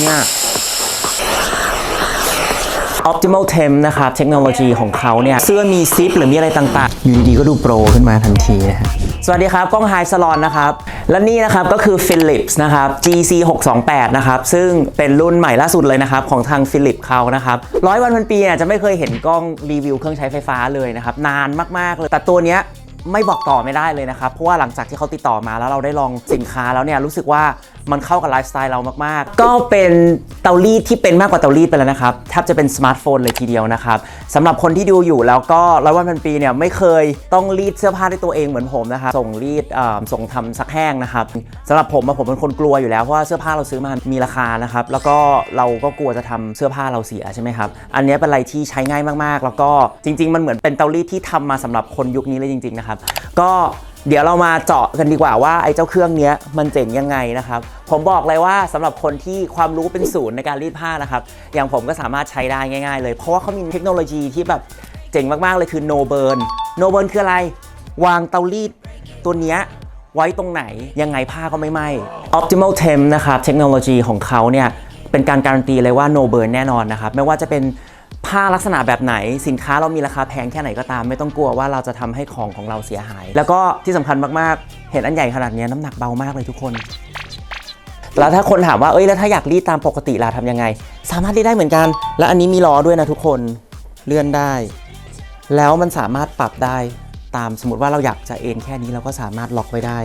เนี่ย Optimal Temp นะครับ เทคโนโลยีของเขาเนี่ย เสื้อมีซิปหรือมีอะไรต่างๆ อยู่ดีๆก็ดูโปรขึ้นมาทันทีนะฮะสวัสดีครับ กล้อง High Salon นะครับ และนี่นะครับก็คือ Philips นะครับ GC 628นะครับ ซึ่งเป็นรุ่นใหม่ล่าสุดเลยนะครับ ของทาง Philips เขานะครับร้อยวันพันปีเนี่ยจะไม่เคยเห็นกล้องรีวิวเครื่องใช้ไฟฟ้าเลยนะครับ นานมากๆเลยแต่ตัวเนี้ยไม่บอกต่อไม่ได้เลยนะครับ เพราะว่าหลังจากที่เขาติดต่อมาแล้วเราได้ลองสินค้าแล้วเนี่ยรู้สึกว่า มันเข้ากับไลฟ์สไตล์เรามาก ๆ ก็เป็นเตารีดที่เป็นมากกว่าเตารีดไปแล้วนะครับแทบจะเป็นสมาร์ทโฟนเลยทีเดียวนะครับสำหรับคนที่ดูอยู่แล้วก็ร้อยวันพันปีเนี่ยไม่เคยต้องรีดเสื้อผ้าด้วยตัวเองเหมือนผมนะครับส่งรีดส่งทำซักแห้งนะครับสำหรับผมอะผมเป็นคนกลัวอยู่แล้วเพราะว่าเสื้อผ้าเราซื้อมามีราคานะครับแล้วก็เราก็กลัวจะทำเสื้อผ้าเราเสียใช่ไหมครับอันนี้เป็นอะไรที่ใช้ง่ายมากๆ แล้วก็จริง ๆ มันเหมือนเป็นเตารีดที่ทำมาสำหรับคนยุคนี้เลยจริง ๆ นะครับก็ เดี๋ยวเรามาเจาะกันดีกว่าว่าไอ้เจ้าเครื่องเนี้ยมันเจ๋งยังไงนะครับ ผมบอกเลยว่าสำหรับคนที่ความรู้เป็นศูนย์ในการรีดผ้านะครับ อย่างผมก็สามารถใช้ได้ง่าย ๆ เลย เพราะว่าเขามีเทคโนโลยีที่แบบเจ๋งมากๆเลยคือ no burn no burn คืออะไร วางเตารีดตัวเนี้ยไว้ตรงไหนยังไงผ้าก็ไม่ไหม้ optimal temp นะครับเทคโนโลยีของเขาเนี่ยเป็นการการันตีเลยว่า no burn แน่นอนนะครับไม่ว่าจะเป็น ผ้าลักษณะแบบไหนสินค้าเรามีราคาแพงแค่ไหนก็ตาม ไม่ต้องกลัวว่าเราจะทำให้ของของเราเสียหาย แล้วก็ที่สำคัญมากๆ เห็นอันใหญ่ขนาดนี้น้ำหนักเบามากเลยทุกคน แล้วถ้าคนถามว่าเอ้ยแล้วถ้าอยากรีดตามปกติล่ะทำยังไง สามารถรีดได้เหมือนกัน และอันนี้มีล้อด้วยนะทุกคนเลื่อนได้ แล้วมันสามารถปรับได้ตามสมมติว่าเราอยากจะเอนแค่นี้เราก็สามารถล็อกไว้ได้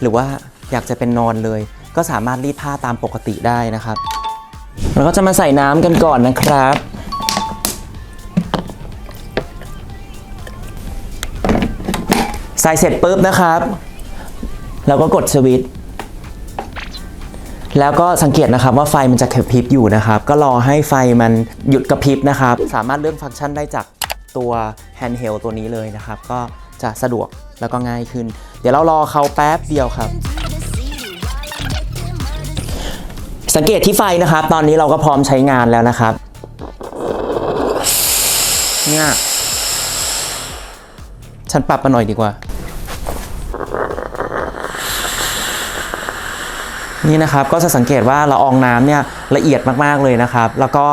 หรือว่าอยากจะเป็นนอนเลย ก็สามารถรีดผ้าตามปกติได้นะครับเราก็จะมาใส่น้ำกันก่อนนะครับ ใส่เสร็จปุ๊บนะครับแล้วก็กดสวิตช์แล้วก็สังเกตนะครับว่าไฟมันจะกระพริบอยู่นะครับ ก็รอให้ไฟมันหยุดกระพริบนะครับ สามารถเลื่อนฟังก์ชันได้จากตัวแฮนด์เฮลตัวนี้เลยนะครับ ก็จะสะดวกแล้วก็ง่ายขึ้น เดี๋ยวเรารอเขาแป๊บเดียวครับ สังเกตที่ไฟนะครับ ตอนนี้เราก็พร้อมใช้งานแล้วนะครับ เนี่ย ฉันปรับมาหน่อยดีกว่า นี่นะครับก็จะสังเกตว่าละอองน้ำเนี่ยละเอียดมากๆเลยนะครับ แล้วก็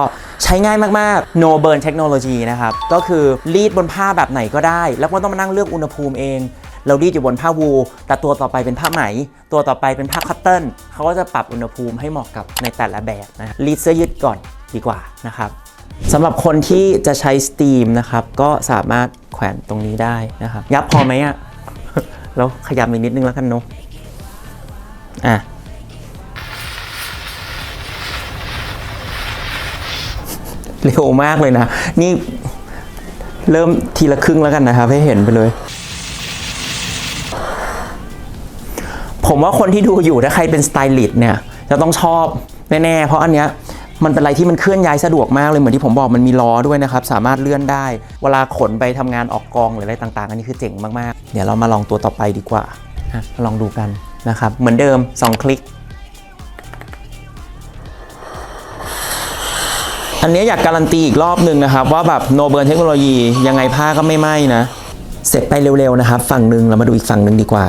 ใช้ง่ายมากๆ no burn technology นะครับ ก็คือรีดบนผ้าแบบไหนก็ได้ แล้วไม่ต้องมานั่งเลือกอุณหภูมิเอง เรารีดอยู่บนผ้าวูลแต่ตัวต่อไปเป็นผ้าไหม ตัวต่อไปเป็นผ้าคัตเติลเขาก็จะปรับอุณหภูมิให้เหมาะกับในแต่ละแบบนะรีดเสื้อยืดก่อนดีกว่านะครับสำหรับคนที่จะใช้สตีมนะครับ ก็สามารถแขวนตรงนี้ได้นะครับ ยับพอไหมอะแล้วขยับอีกนิดนึงแล้วกันเนาะอะ เร็วมากเลยนะ นี่เริ่มทีละครึ่งแล้วกันนะครับ ให้เห็นไปเลย ผมว่าคนที่ดูอยู่ถ้าใครเป็นสไตลิสต์เนี่ย จะต้องชอบแน่ๆ เพราะอันเนี้ยมันเป็นอะไรที่มันเคลื่อนย้ายสะดวกมากเลยเหมือนที่ผมบอกมันมีล้อด้วยนะครับ สามารถเลื่อนได้ เวลาขนไปทำงานออกกองหรืออะไรต่าง ๆ อันนี้คือเจ๋งมากๆ เดี๋ยวเรามาลองตัวต่อไปดีกว่าลองดูกันนะครับ เหมือนเดิม 2 คลิก อันนี้อยากการันตีอีกรอบหนึ่งนะครับ ว่าแบบโนเบิร์นเทคโนโลยียังไงผ้าก็ไม่ไหม้นะ เสร็จไปเร็วๆนะครับ ฝั่งหนึ่งเรามาดูอีกฝั่งหนึ่งดีกว่า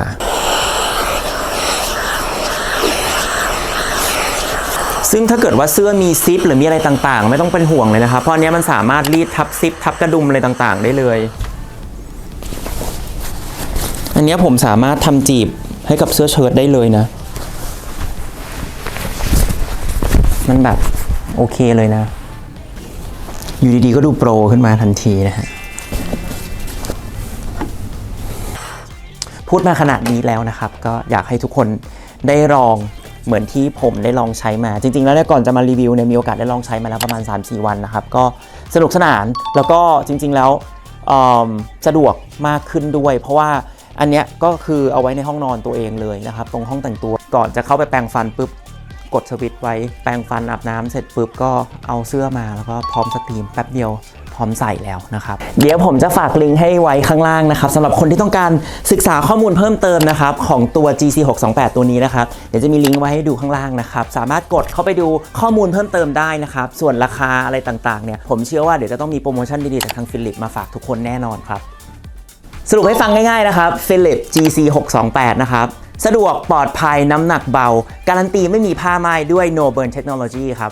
ซึ่งถ้าเกิดว่าเสื้อมีซิปหรือมีอะไรต่างๆ ไม่ต้องเป็นห่วงเลยนะครับ เพราะอันนี้มันสามารถรีดทับซิปทับกระดุมอะไรต่างๆ ได้เลย อันนี้ผมสามารถทำจีบให้กับเสื้อเชิ้ตได้เลยนะ มันแบบโอเคเลยนะ อยู่ดีๆ ก็ดูโปรขึ้นมาทันทีนะฮะ พูดมาขนาดนี้แล้วนะครับ ก็อยากให้ทุกคนได้ลองเหมือนที่ผมได้ลองใช้มา จริง ๆ แล้วเนี่ยก่อนจะมารีวิวเนี่ยมีโอกาสได้ลองใช้มาแล้วประมาณ 3-4 วันนะครับ ก็สนุกสนานแล้วก็จริง ๆ แล้วสะดวกมากขึ้นด้วย เพราะว่าอันเนี้ยก็คือเอาไว้ในห้องนอนตัวเองเลยนะครับ ตรงห้องแต่งตัวก่อนจะเข้าไปแปรงฟันปุ๊บ กดสวิตช์ไว้แปรงฟันอาบน้ำเสร็จปุ๊บก็เอาเสื้อมาแล้วก็พร้อมสตรีมแป๊บเดียวพร้อมใส่แล้วนะครับ เดี๋ยวผมจะฝากลิงก์ให้ไว้ข้างล่างนะครับสำหรับคนที่ต้องการศึกษาข้อมูลเพิ่มเติมนะครับของตัว GC 628ตัวนี้นะครับเดี๋ยวจะมีลิงก์ไว้ให้ดูข้างล่างนะครับสามารถกดเข้าไปดูข้อมูลเพิ่มเติมได้นะครับส่วนราคาอะไรต่างๆเนี่ยผมเชื่อว่าเดี๋ยวจะต้องมีโปรโมชั่นดีๆจากทางฟิลิปมาฝากทุกคนแน่นอนครับสรุปให้ฟังง่ายๆนะครับ Philips GC 628นะครับ สะดวกปลอดภัยน้ำหนักเบา การันตีไม่มีผ้าไหม้ด้วย No Burn Technology ครับ